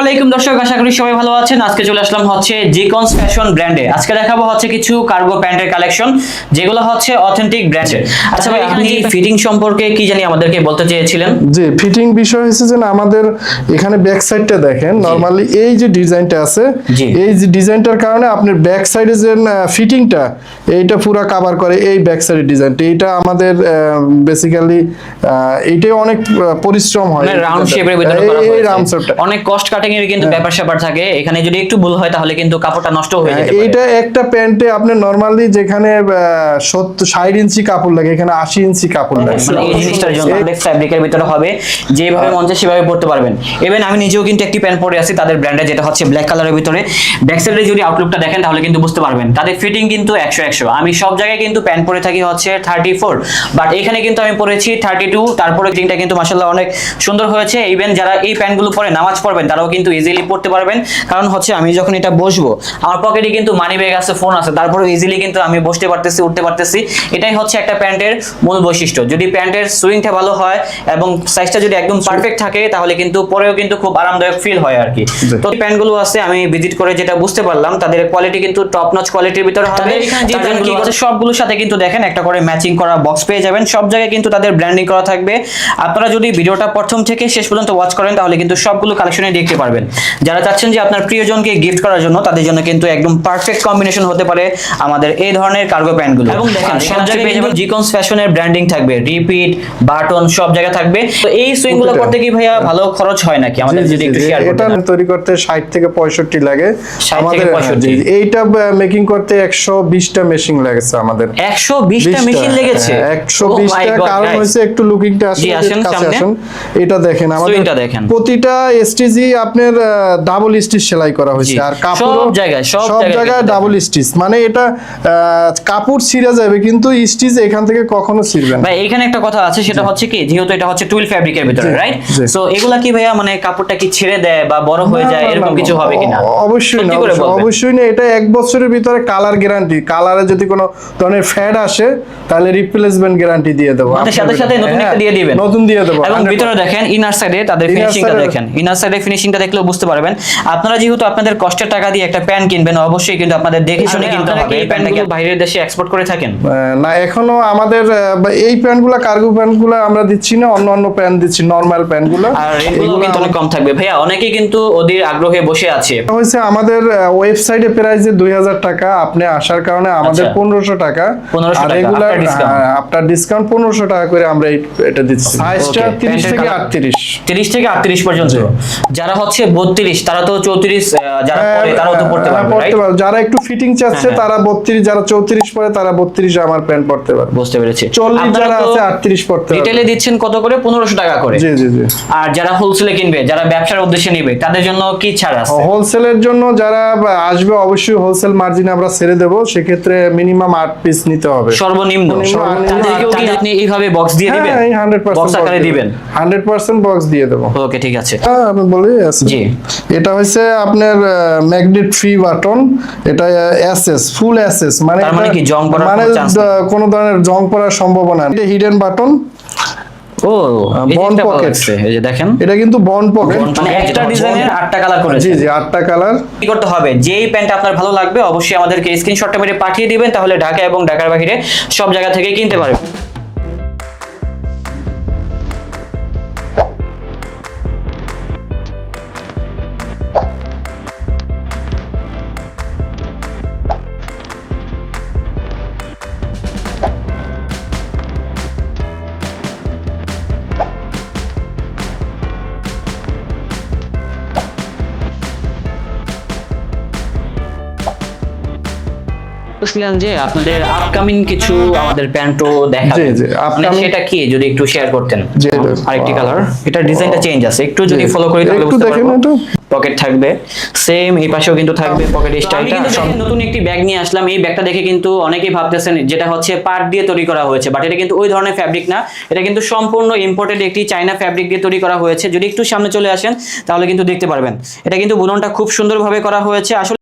আলাইকুম দর্শক আশা করি সবাই ভালো আছেন। আজকে চলে আসলাম হচ্ছে জিকন্স ফ্যাশন ব্র্যান্ডে আজকে দেখাবো হচ্ছে কিছু কার্গো প্যান্টের কালেকশন যেগুলো হচ্ছে অথেন্টিক ব্র্যান্ডের আচ্ছা ভাই আপনি ফিটিং সম্পর্কে কি জানি আমাদেরকে বলতে চেয়েছিলেন? যে ফিটিং বিষয় হচ্ছে যে আমাদের এখানে ব্যাক সাইডটা দেখেন। নরমালি এই যে ডিজাইনটা আছে এই যে ডিজাইনটার কারণে আপনার ব্যাক সাইডে যে ফিটিংটা এইটা পুরো কভার করে এই ব্যাক সাইডের ডিজাইনটা এইটা আমাদের বেসিক্যালি এইটাই অনেক পরিশ্রম হয়। মানে রাউন্ড শেপের ভিতরে করা এই রাউন্ড শেপটা অনেক কস্ট কাটিং এর কিন্তু ব্যাপার স্যাপার থাকে। এখানে যদি একটু ভুল হয় তাহলে কিন্তু কাপড়টা নষ্ট হয়ে যেতে পারে। হ্যাঁ, এইটা একটা প্যান্টে আপনি নরমালি যেখানে সত্তর ষাট ইঞ্চি কাপড় লাগে এখানে আশি ইঞ্চি কাপড় লাগে। মানে এই জিনিসটার জন্য ফ্যাব্রিকের ভিতরে হবে। যেভাবে মন চায় সেভাবে পড়তে পারবেন। ইভেন আমি নিজেও কিন্তু একটি প্যান্ট পরে আছি তাদের ব্র্যান্ডে যেটা হচ্ছে ব্ল্যাক কালারের ভিতরে। ব্যাক সাইডে যদি আউটলুকটা দেখেন তাহলে কিন্তু বুঝতে পারবেন। তাদের ফিটিং কিন্তু একশো একশো। আমি সব জায়গায় কিন্তু প্যান্ট পরে থাকি হচ্ছে থার্টি ফোর বাট এখানে কিন্তু আমি পরেছি থার্টি টু তারপরে ফিটিংটা কিন্তু মাসাল্লাহ অনেক সুন্দর হয়েছে। ইভেন যারা এই প্যান্টগুলো পরে নামাজ পড়বেন তারাও কিন্তু ইজিলি পড়তে পারবেন। কারণ হচ্ছে আমি যখন এটা বসবো আমার পকেটে কিন্তু মানি ব্যাগ আছে ফোন আছে তারপরে ইজিলি কিন্তু আমি বসতে পারতেছি উঠতে পারতেছি। এটাই হচ্ছে একটা প্যান্টের মূল বৈশিষ্ট্য। যদি প্যান্টের সুইংটা ভালো হয় এবং সাইজটা যদি একদম পারফেক্ট থাকে তাহলে কিন্তু পরেও কিন্তু খুব আরামদায়ক ফিল হয় আর কি। তো প্যান্টগুলো আছে আমি ভিজিট করে যেটা বুঝতে পারলাম তাদের কোয়ালিটি কিন্তু টপ নচ কোয়ালিটির ভিতরে হবে। সবগুলোর সাথে কিন্তু দেখেন একটা করে ম্যাচিং করা বক্স পেয়ে যাবেন। সব জায়গায় কিন্তু তাদের ব্র্যান্ডিং করা থাকবে। আপনারা যদি ভিডিওটা প্রথম থেকে শেষ পর্যন্ত ওয়াচ করেন তাহলে কিন্তু সবগুলো কালেকশনে দেখতে পারবেন। যারা চাচ্ছেন যে আপনার প্রিয়জনকে গিফট করার জন্য তাদের জন্য কিন্তু একদম পারফেক্ট কম্বিনেশন হতে পারে আমাদের এই ধরনের কার্গো প্যান্টগুলো এবং দেখেন সব জায়গায় পেয়ে যাবেন জিকন্স ফ্যাশনের ব্র্যান্ডিং থাকবে। রিপিট বাটন সব জায়গায় থাকবে। তো এই সুইংগুলো। করতে কি ভাইয়া ভালো খরচ হয় নাকি? আমাদের যদি একটু শেয়ার এটা তৈরি করতে ষাট থেকে পঁয়ষট্টি লাগে। আমাদের 65 জি, এইটা মেকিং করতে একশো বিশটা মেশিন লাগেছে আমাদের। একশো বিশটা মেশিন লেগেছে? একশো Oh my বিশটা God, কারণ. হয়েছে একটু লুকিংটা আসলে আসেন কাছে আসুন। এটা দেখেন আমাদের দেখেন। প্রতিটা এসটিজি আপনার ডাবল স্টিচ সেলাই করা হয়েছে। আর কাপড় সব জায়গায়, সব জায়গায় ডাবল স্টিচ মানে এটা কাপড় ছিঁড়ে যাবে কিন্তু স্টিচ এখান থেকে কখনো ছিঁড়বে না। ভাই এখানে একটা কথা আছে সেটা হচ্ছে কি যেহেতু এটা হচ্ছে টুইল ফ্যাব্রিকের ভিতরে রাইট সো এগুলা কি ভাইয়া মানে কাপড়টা কি ছেড়ে দেয় বা বড় হয়ে যায় এরকম কিছু হবে কিনা? অবশ্যই না অবশ্যই- না এটা এক বছরের ভিতরে কালার গ্যারান্টি কালারে যদি কোনো ধরনের ফ্যাড আসে তাহলে রিপ্লেসমেন্ট গ্যারান্টি দিয়ে দেবো। মানে সাথে সাথে নতুন হ্যাঁ, একটা দিয়ে দিবেন। নতুন দিয়ে দেবো। এবং ভিতরে দেখেন ইনার সাইডে তাদের ফিনিশিংটা দেখেন। ইনার সাইডে ফিনিশিংটা দেখলেও বুঝতে পারবেন। আপনারা যেহেতু আপনাদের কষ্টের টাকা দিয়ে একটা প্যান্ট কিনবেন অবশ্যই কিন্তু আপনাদের দেখে শুনে কিনতে হবে। এই প্যান্টটাকে বাইরের দেশে এক্সপোর্ট করে থাকেন? না এখনও আমাদের এই প্যান্টগুলো কার্গো প্যান্টগুলো আমরা দিচ্ছি না অন্য অন্য প্যান্ট দিচ্ছি নর্মাল প্যান্টগুলো। আর এগুলো কিন্তু অনেক কম থাকবে। ভাইয়া অনেকেই কিন্তু ওদের আগ্রহে বসে আছে। হয়েছে আমাদের ওয়েবসাইটে প্রাইস যে দুই হাজার টাকা আপনি আসার কারণে আমাদের আচ্ছা। পনেরোশো টাকা। 1500 টাকা, রেগুলার আপনার ডিসকাউন্ট পনেরোশো টাকা করে আমরা এটা দিচ্ছি। সাইজটা Okay, তিরিশ প্যান্টের থেকে colour- আটত্রিশ। তিরিশ থেকে আটত্রিশ পর্যন্ত। যারা হচ্ছে বত্রিশ তারা তো চৌত্রিশ যারা পরে তারাও তো পড়তে হ্যাঁ, পারবে পড়তে পারবে। যারা একটু ফিটিং চাচ্ছে হ্যাঁ, তারা বত্রিশ যারা চৌত্রিশ পরে তারা বত্রিশ আমার প্যান্ট পড়তে পারবে। বুঝতে পেরেছি। চল্লিশ আপনারা যারা আছে আটত্রিশ পড়তে পারবে। রিটেলে দিচ্ছেন কত করে? পনেরোশো টাকা করে। জি জি জি। আর যারা হোলসেলে কিনবে যারা ব্যবসার উদ্দেশ্যে নিবে তাদের জন্য কি ছাড় আছে? হোলসেলের জন্য যারা আসবে অবশ্যই হোলসেল মার্জিন আমরা ছেড়ে দেবো। সেক্ষেত্রে মিনিমাম আট পিস নিতে হবে। সর্বনিম্ন। তাদেরকেও কি আপনি এইভাবে বক্স দিয়ে দিবেন? হ্যাঁ হান্ড্রেড বক্স পার্সেন্ট আকারে দিবেন। হান্ড্রেড পার্সেন্ট বক্স দিয়ে দেবো। ওকে ঠিক আছে। হ্যাঁ আমি বলি আছে। জি। এটা হচ্ছে আপনার ম্যাগনেট ফ্রি বাটন এটা এসএস ফুল এসএস মানে মানে কি জং পড়ার মানে কোনো ধরনের জং পড়ার সম্ভাবনা এটা হিডেন বাটন ও বন। লাগছে। এই যে দেখেন। এটা কিন্তু বন পকেট মানে একটা ডিজাইনের আটটা কালার করেছে। জি জি আটটা কালার কি করতে হবে? যেই প্যান্ট আপনার ভালো লাগবে অবশ্যই আমাদেরকে স্ক্রিনশটটা মেরে পাঠিয়ে দিবেন তাহলে ঢাকা এবং ঢাকার বাইরে সব জায়গা থেকে কিনতে পারবেন। বলছিলেন যে আপনাদের আপকামিং কিছু আমাদের প্যান্টও দেখাবেন মানে সেটা কি যদি একটু শেয়ার করতেন। আরেকটি কালার এটা ডিজাইনটা চেঞ্জ আছে। একটু যদি ফলো করি তাহলে বুঝতে পারব। পকেট থাকবে। সেম এই পাশেও কিন্তু থাকবে পকেট স্টাইলটা নতুন একটি ব্যাগ নিয়ে আসলাম। এই ব্যাগটা দেখে কিন্তু অনেকেই ভাবতেছেন যেটা হচ্ছে পাট দিয়ে তৈরি করা হয়েছে। বাট এটা কিন্তু ওই ধরনের ফ্যাব্রিক না। এটা কিন্তু সম্পূর্ণ ইম্পোর্টেড একটি চাইনা ফ্যাব্রিক দিয়ে তৈরি করা হয়েছে। যদি একটু সামনে চলে আসেন তাহলে কিন্তু দেখতে পারবেন। এটা কিন্তু বুননটা খুব সুন্দরভাবে করা হয়েছে। আসলে